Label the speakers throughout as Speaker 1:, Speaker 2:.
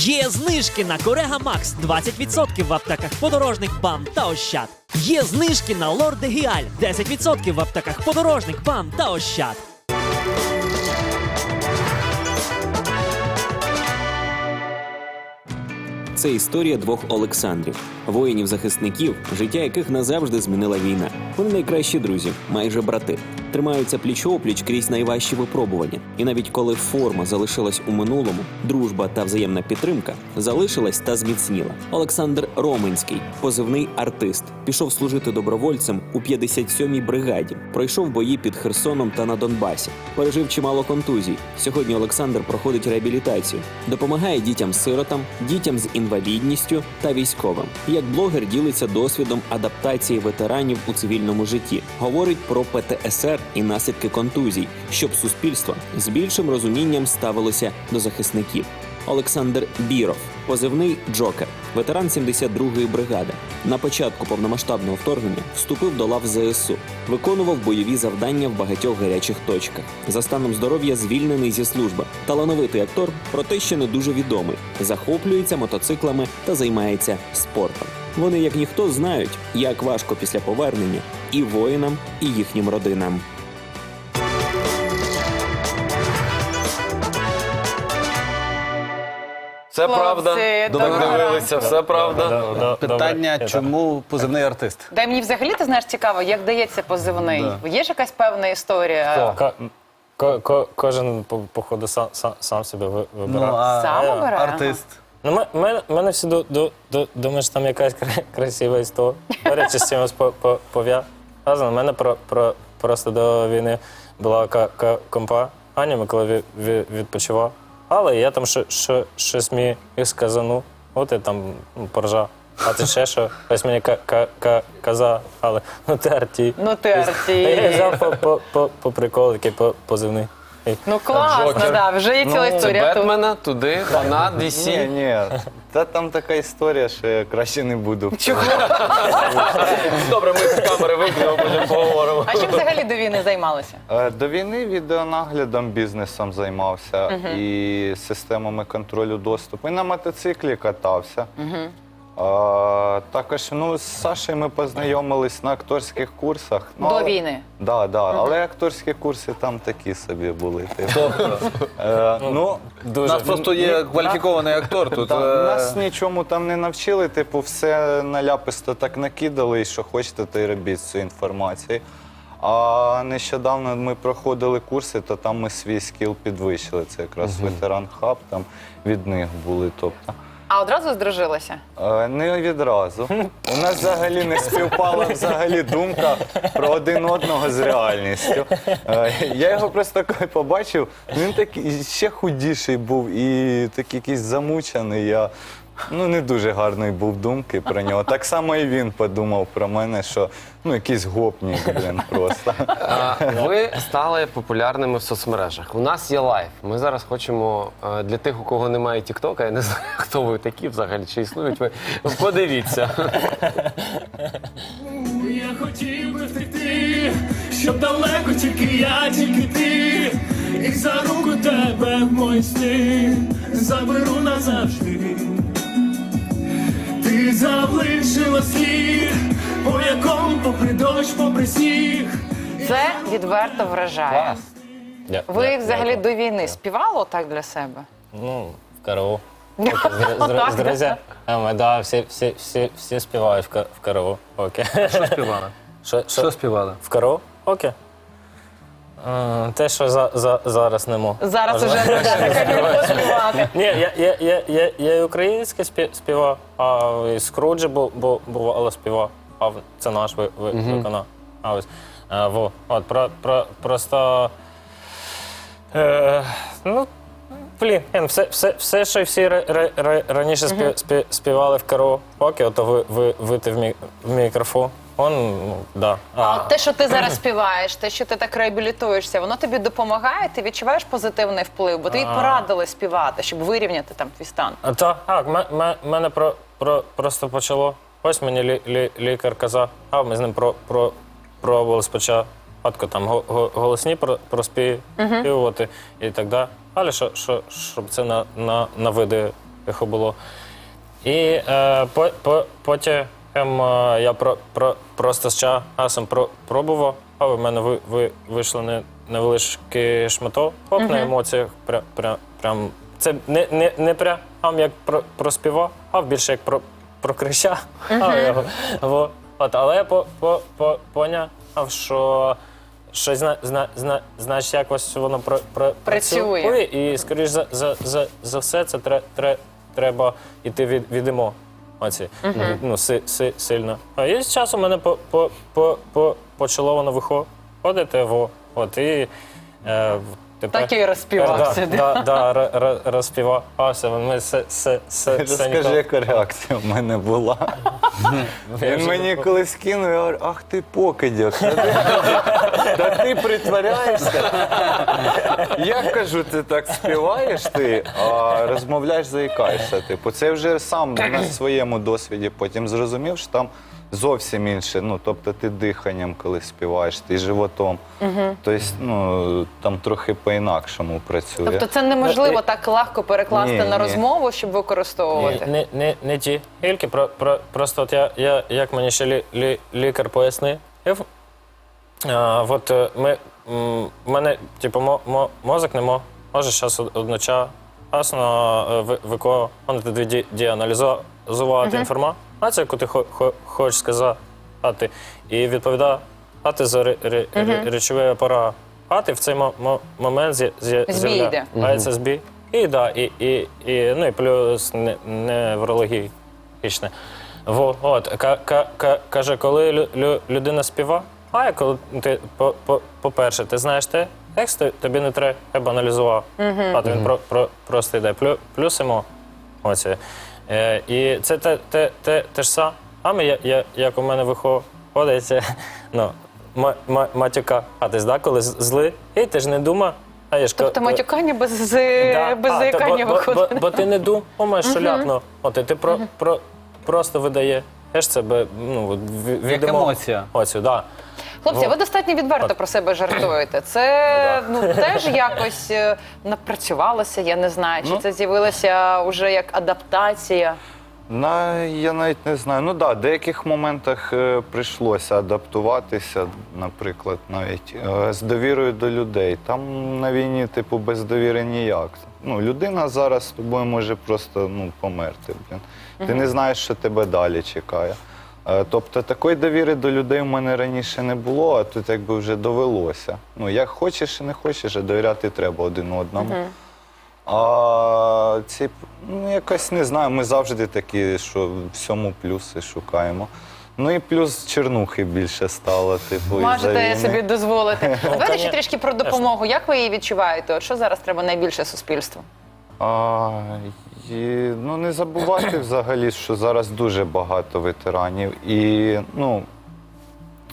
Speaker 1: Є знижки на Корега Макс 20% в аптеках подорожник БАМ та Ощад. Є знижки на Лорд Гіаль 10% в аптеках подорожник БАМ та Ощад.
Speaker 2: Це історія двох Олександрів, воїнів-захисників, життя яких назавжди змінила війна. Вони найкращі друзі, майже брати. Тримаються пліч-опліч крізь найважчі випробування. І навіть коли форма залишилась у минулому, дружба та взаємна підтримка залишилась та зміцніла. Олександр Роменський, позивний артист, пішов служити добровольцем у 57-й бригаді. Пройшов бої під Херсоном та на Донбасі. Пережив чимало контузій. Сьогодні Олександр проходить реабілітацію, допомагає дітям-сиротам, дітям з інвалідністю та військовим. Як блогер ділиться досвідом адаптації ветеранів у цивільному житті, говорить про ПТСР і наслідки контузій, щоб суспільство з більшим розумінням ставилося до захисників. Олександр Біров, позивний Джокер, ветеран 72-ї бригади. На початку повномасштабного вторгнення вступив до лав ЗСУ, виконував бойові завдання в багатьох гарячих точках. За станом здоров'я звільнений зі служби. Талановитий актор, проте ще не дуже відомий. Захоплюється мотоциклами та займається спортом. Вони, як ніхто, знають, як важко після повернення і воїнам, і їхнім родинам.
Speaker 3: Хлопці,
Speaker 4: правда. Так дивилися, все правда.
Speaker 5: Питання, чому позивний артист?
Speaker 3: Дай мені взагалі ти знаєш цікаво, як дається позивний. Є ж якась певна історія?
Speaker 6: Ко- ко- ко- кожен по- походу сам, сам, сам себе ви- вибирає.
Speaker 5: а
Speaker 3: Сам обирає?
Speaker 5: артист.
Speaker 6: Ну, ми- мене, мене всі до, до, до, думають, що там якась кра- красива історія. Чи з чимось по- по- пов'язано. У мене про, про, просто до війни була ка- ка- компа Аня, ми коли від, від, відпочивав. Але я там що, що, щось міг сказану, от я там ну, поржав. А ти ще що? Ось мені ка- ка- ка- казав, але ну ти арті.
Speaker 3: Ну ти арті.
Speaker 6: Я взяв по, по, по, по приколу, такий по, позивний.
Speaker 3: Ну класно,
Speaker 4: Джокер.
Speaker 3: да, вже є ціла
Speaker 4: Це
Speaker 3: історія. тут.
Speaker 4: Бетмена, туди, фанат
Speaker 5: Ні,
Speaker 4: DC.
Speaker 5: ні. Та там така історія, що я краще не буду. Чого?
Speaker 4: Добре, ми з камери вимкнемо, потім поговоримо.
Speaker 3: А чим взагалі до війни займалися?
Speaker 5: Е, До війни відеонаглядом бізнесом займався і системами контролю доступу. І на мотоциклі катався. Е, також ну, з Сашею ми познайомились на акторських курсах. Ну,
Speaker 3: До
Speaker 5: але-
Speaker 3: війни.
Speaker 5: Да, да, але акторські курси там такі собі були. Типу. Е, ну,
Speaker 7: У
Speaker 6: дуже
Speaker 7: нас просто є кваліфікований актор тут.
Speaker 5: Там,
Speaker 7: е,
Speaker 5: нас нічому там не навчили, типу, все наляписто так накидали, і що хочете, то й робіть з цією інформацією. А нещодавно ми проходили курси, то там ми свій скіл підвищили. Це якраз ветеран хаб, там від них були. Тобто.
Speaker 3: А одразу здружилися?
Speaker 5: Е, Не відразу. У нас взагалі не співпала взагалі думка про один одного з реальністю. Е, Я його просто побачив, він такий ще худіший був і такий якийсь замучений. Я ну не дуже гарної був думки про нього. Так само і він подумав про мене, що ну якийсь гопнік, блін, просто.
Speaker 4: А, Ви стали популярними в соцмережах. У нас є лайф. Ми зараз хочемо е, для тих, у кого немає Тіктока, я не знаю, хто ви такі взагалі, чи існують ви. Подивіться.
Speaker 8: Я хотів би втекти, щоб далеко тільки я, тільки ти, і за руку тебе в мої сни заберу назавжди. Ти залишила слід, по якому попри дощ, попри сніг.
Speaker 3: Це відверто вражає.
Speaker 6: Дя-
Speaker 3: Ви
Speaker 6: дя-
Speaker 3: взагалі
Speaker 6: дякую.
Speaker 3: до війни співали так для себе?
Speaker 6: Ну, в карао. З, з,
Speaker 3: Отак,
Speaker 6: з друзями. Ми, да, всі, всі, всі, всі співають в, ка- в. Окей.
Speaker 7: Що співали?
Speaker 6: Що,
Speaker 7: Що співали?
Speaker 6: В карао? Окей. Те, що за, за, зараз не можу.
Speaker 3: Зараз уже не співати.
Speaker 6: Ні, я, я, я, я, я і українське спі- співав, а і Скруджі бу, бу, бувало співав, а в- це наш ви, ви, виконав. А ось. Е, во. От, про, про, просто. Е, ну, блін, ну, все, все, все, що всі ра- ра- ра- раніше спі, спі, співали в караоке, ото ви, ви, вити в, мі, в мікрофон. Он, ну, да.
Speaker 3: А от те, що ти зараз співаєш, те, що ти так реабілітуєшся, воно тобі допомагає, ти відчуваєш позитивний вплив, бо тобі порадили співати, щоб вирівняти там твій стан.
Speaker 6: А, Так, так, ме- ме- мене про, про, просто почало. Ось мені лі, лі, лікар казав, а ми з ним про, про, пробували спочатку там го- го- голосні про, проспівувати і так далі. Але що, що, щоб це на, на, на види його було. І е, по, по, потім я про, про, просто з часом про, пробував, а в мене ви, ви, вийшло не, невеличкий шматок на емоціях. Пря, пря, прям, це не, не, не прям як про, про співа, а більше як про, про крища. Во. От, але я по, по, по, поняв, що щось зна, зна, зна, значить якось воно про, про,
Speaker 3: Працює.
Speaker 6: працює. І, скоріш за, за, за, за все, це тре, тре, треба йти від, від емоцій. Ну, си, си, сильно. А і з часом мене по, по, по, по, почало воно виходити. Во, от, і, е, тепер,
Speaker 3: Так і розпівався.
Speaker 6: Да, да, да, ро- ро- розпівався. Ми се, се, се,
Speaker 5: Розкажи, яка реакція в мене була. Він мені колись кинув, я говорю, ах ти покидьок, та ти, та ти притворяєшся. Я кажу, ти так співаєш ти, а розмовляєш, заїкаєшся. Типу, це вже сам на своєму досвіді потім зрозумів, що там зовсім інше. Ну, тобто ти диханням, коли співаєш, ти животом. Тобто, ну, там трохи по-інакшому працює.
Speaker 3: Тобто це неможливо так легко перекласти
Speaker 5: Ні,
Speaker 3: на
Speaker 5: ні.
Speaker 3: розмову, щоб використовувати.
Speaker 6: Не, не, не ті тільки, про, про, просто от я, я, як мені ще лі, лі, лікар пояснив, а, от е, ми, м, в мене, типу, мо, мо, мозок не мо- може зараз одночасно е, ви- виконувати дві ді- діаналізувати інформацію, яку ти хо, хо, хочеш сказати, і відповідати за ре, ре, ре- речовий апарат. в цей мо, мо, момент з'я- з'я-
Speaker 3: Збій йде.
Speaker 6: з'являється збій. І, да, і, і, і, ну, і плюс не, неврологічне. Во, от, ка, ка, ка, каже, коли лю, лю, людина співа, а коли ти, по, по, по-перше, ти знаєш те, текст, то- тобі не треба аналізувати. А то він про, про, просто йде. Плю, плюс емоції. Е, і це те, те, те, те ж саме, я, я, як у мене виходить, ну, ма- ма- матюка. А ти да, коли з- злий, і ти ж не думаєш. А я ж
Speaker 3: Тобто матюкання без,
Speaker 6: Да.
Speaker 3: без
Speaker 6: А,
Speaker 3: заїкання
Speaker 6: бо, бо,
Speaker 3: виходить.
Speaker 6: бо, бо ти не думаєш, що ляпно. От ти про, про, просто видаєш себе ну, от
Speaker 7: Як
Speaker 6: від
Speaker 7: емоція.
Speaker 6: Оцю, да.
Speaker 3: Хлопці, ви достатньо відверто про себе жартуєте. Це ну теж якось е, напрацювалося, я не знаю. Чи
Speaker 5: Ну.
Speaker 3: це з'явилося вже як адаптація?
Speaker 5: На, я навіть не знаю. Ну так, да, в деяких моментах е, прийшлося адаптуватися, наприклад, навіть е, з довірою до людей. Там на війні, типу, без довіри ніяк. Ну, людина зараз з тобою може просто ну, померти. Блін. Ти не знаєш, що тебе далі чекає. Е, Тобто такої довіри до людей в мене раніше не було, а тут якби вже довелося. Ну, як хочеш і не хочеш, а довіряти треба один одному. А ці, ну, якось не знаю, ми завжди такі, що всьому плюси шукаємо. Ну і плюс чернухи більше стало, типу, із-за
Speaker 3: Можете
Speaker 5: війни.
Speaker 3: собі дозволити. Давайте ще трішки про допомогу. Як ви її відчуваєте? От що зараз треба найбільше суспільству?
Speaker 5: А, і, ну, не забувати взагалі, що зараз дуже багато ветеранів. І ну,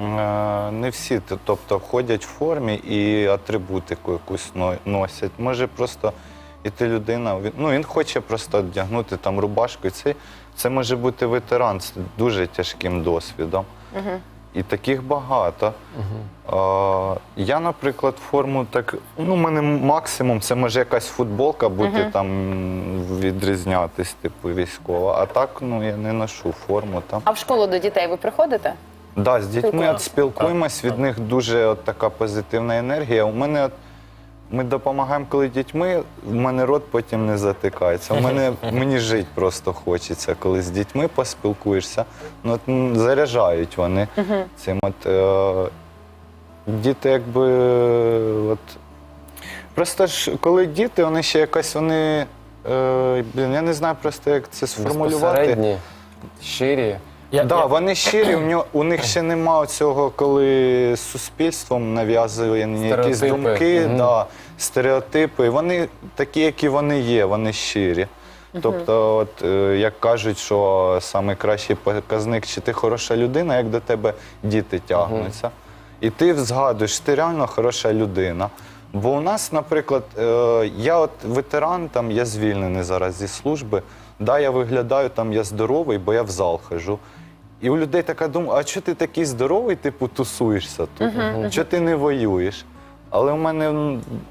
Speaker 5: е, не всі т- тобто, ходять в формі і атрибутику якусь но- носять. Може просто іти людина, він, ну, він хоче просто одягнути там рубашку. І це, це може бути ветеран з дуже тяжким досвідом. І таких багато. А, я, наприклад, форму так. Ну, у мене максимум це може якась футболка бути там відрізнятись, типу військова. А так ну я не ношу форму там.
Speaker 3: А в школу до дітей ви приходите?
Speaker 5: Да, з дітьми
Speaker 6: Спілкуємося.
Speaker 5: от спілкуємось, від них дуже от така позитивна енергія. У мене от, ми допомагаємо, коли дітьми, в мене рот потім не затикається. У мене мені жити просто хочеться, коли з дітьми поспілкуєшся. Ну, от, м, заряджають вони цим. От, е, діти якби. От, просто ж, коли діти, вони ще якось вони. Е, блін, я не знаю просто, як це сформулювати.
Speaker 4: Безпосередні, щирі.
Speaker 6: Я,
Speaker 5: Да,
Speaker 6: я,
Speaker 5: вони щирі, у, нього, у них ще нема цього, коли суспільством нав'язує якісь думки,
Speaker 4: Мгм.
Speaker 5: да, стереотипи. Вони такі, які вони є, вони щирі. Тобто, от, е, як кажуть, що найкращий показник, чи ти хороша людина, як до тебе діти тягнуться. І ти згадуєш, ти реально хороша людина. Бо у нас, наприклад, е, я от ветеран, там, я звільнений зараз зі служби. Да, я виглядаю, там я здоровий, бо я в зал хожу. І у людей така думка, а чого ти такий здоровий, типу, тусуєшся тут? Чого ти не воюєш? Але у мене,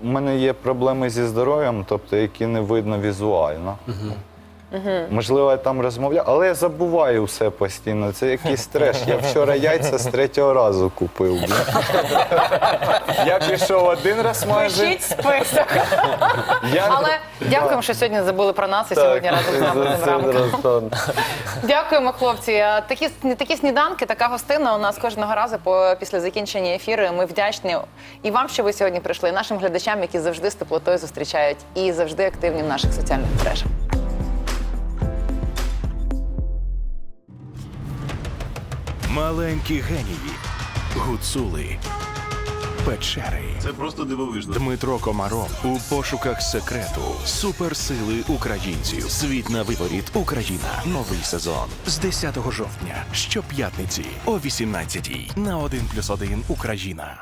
Speaker 5: у мене є проблеми зі здоров'ям, тобто, які не видно візуально. Можливо, я там розмовляю, але я забуваю все постійно. Це якийсь треш. Я вчора яйця з третього разу купив. блін. Я пішов один раз в магазин.
Speaker 3: Пишіть список. Але дякуємо, що сьогодні забули про нас і сьогодні разом з нами ранком. Дякуємо, хлопці. Такі, такі сніданки, така гостина у нас кожного разу по, після закінчення ефіру. Ми вдячні і вам, що ви сьогодні прийшли, і нашим глядачам, які завжди з теплотою зустрічають і завжди активні в наших соціальних мережах.
Speaker 9: Маленькі генії, гуцули, печери.
Speaker 8: Це просто дивовижно.
Speaker 9: Дмитро Комаров у пошуках секрету суперсили українців. Світ на виворіт Україна. Новий сезон з 10 жовтня щоп'ятниці о 18 на 1+,1 Україна.